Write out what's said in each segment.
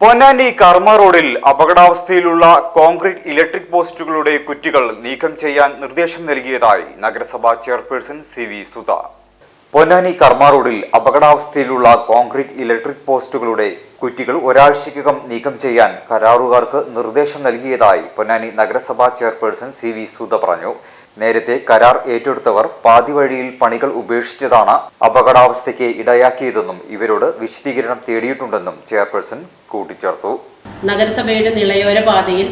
പൊന്നാനി കർമ്മ റോഡിൽ അപകടാവസ്ഥയിലുള്ള concrete electric പോസ്റ്റുകളുടെ കുറ്റികൾ നീക്കം ചെയ്യാൻ നിർദ്ദേശം നൽകിയതായി നഗരസഭാ chairperson C V Sudha. Ponnani കർമ്മ റോഡിൽ അപകടാവസ്ഥയിലുള്ള കോൺക്രീറ്റ് ഇലക്ട്രിക് പോസ്റ്റുകളുടെ കുറ്റികൾ ഒരാഴ്ചയ്ക്കകം നീക്കം ചെയ്യാൻ കരാറുകാർക്ക് നിർദ്ദേശം നൽകിയതായി പൊന്നാനി നഗരസഭാ ചെയർപേഴ്സൺ സി വി സുധ പറഞ്ഞു. നേരത്തെ കരാർ ഏറ്റെടുത്തവർ പാതിവഴിയിൽ പണികൾ ഉപേക്ഷിച്ചതാണ് അപകടാവസ്ഥയ്ക്ക് ഇടയാക്കിയതെന്നും ഇവരോട് വിശദീകരണം തേടിയിട്ടുണ്ടെന്നും ചെയർപേഴ്സൺ കൂട്ടിച്ചേർത്തു. നഗരസഭയുടെ നിളയോര പാതയിൽ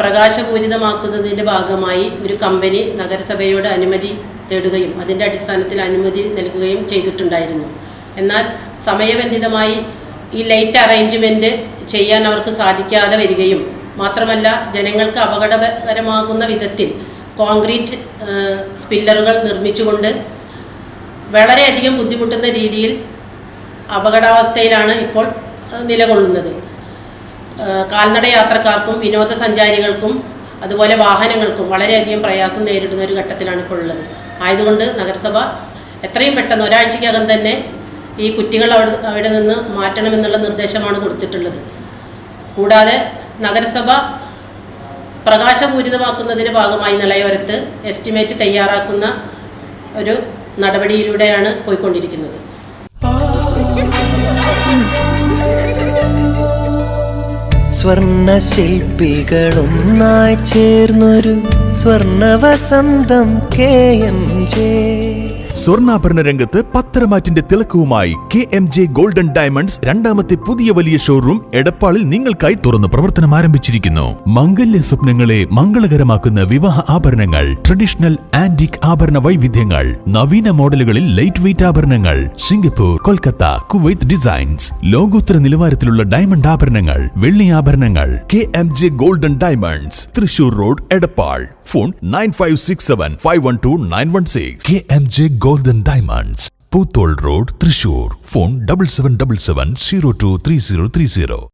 പ്രകാശപൂരിതമാക്കുന്നതിന്റെ ഭാഗമായി ഒരു കമ്പനി നഗരസഭയോട് അനുമതി തേടുകയും അതിന്റെ അടിസ്ഥാനത്തിൽ അനുമതി നൽകുകയും ചെയ്തിട്ടുണ്ടായിരുന്നു. എന്നാൽ സമയബന്ധിതമായി ഈ ലൈറ്റ് അറേഞ്ച്മെന്റ് ചെയ്യാൻ അവർക്ക് സാധിക്കാതെ വരികയും മാത്രമല്ല ജനങ്ങൾക്ക് അപകടകരമാകുന്ന വിധത്തിൽ കോൺക്രീറ്റ് സ്പില്ലറുകൾ നിർമ്മിച്ചുകൊണ്ട് വളരെയധികം ബുദ്ധിമുട്ടുന്ന രീതിയിൽ അപകടാവസ്ഥയിലാണ് ഇപ്പോൾ നിലകൊള്ളുന്നത്. കാൽനട യാത്രക്കാർക്കും വിനോദസഞ്ചാരികൾക്കും അതുപോലെ വാഹനങ്ങൾക്കും വളരെയധികം പ്രയാസം നേരിടുന്ന ഒരു ഘട്ടത്തിലാണ് ഇപ്പോൾ ഉള്ളത്. ആയതുകൊണ്ട് നഗരസഭ എത്രയും പെട്ടെന്ന് ഒരാഴ്ചയ്ക്കകം തന്നെ ഈ കുറ്റികൾ അവിടെ അവിടെ നിന്ന് മാറ്റണമെന്നുള്ള നിർദ്ദേശമാണ് കൊടുത്തിട്ടുള്ളത്. കൂടാതെ നഗരസഭ പ്രകാശപൂരിതമാക്കുന്നതിന്റെ ഭാഗമായി നിളയോരത്ത് എസ്റ്റിമേറ്റ് തയ്യാറാക്കുന്ന ഒരു നടപടിയിലൂടെയാണ് പോയിക്കൊണ്ടിരിക്കുന്നത്. സ്വർണശില്പികളൊന്നായി ചേർന്നൊരു സ്വർണവസന്തം കെ എം ജെ. സ്വർണാഭരണ രംഗത്ത് പത്തരമാറ്റിന്റെ തിളക്കവുമായി K M J golden diamonds രണ്ടാമത്തെ പുതിയ വലിയ ഷോറൂം എടപ്പാളിൽ നിങ്ങൾക്കായി തുറന്ന് പ്രവർത്തനം ആരംഭിച്ചിരിക്കുന്നു. മംഗല്യ സ്വപ്നങ്ങളെ മംഗളകരമാക്കുന്ന വിവാഹ ആഭരണങ്ങൾ ട്രഡീഷണൽ ആന്റിക് ആഭരണ വൈവിധ്യങ്ങൾ നവീന മോഡലുകളിൽ ലൈറ്റ് വെയിറ്റ് ആഭരണങ്ങൾ സിംഗപ്പൂർ കൊൽക്കത്ത കുവൈത്ത് ഡിസൈൻസ് ലോകോത്തര നിലവാരത്തിലുള്ള ഡയമണ്ട് ആഭരണങ്ങൾ വെള്ളി ആഭരണങ്ങൾ. K M J golden diamonds Thrissur road Edappal. Phone nine five six seven five one two nine one six. K M J golden diamonds Poothole road Thrissur phone double seven double seven zero two three zero three zero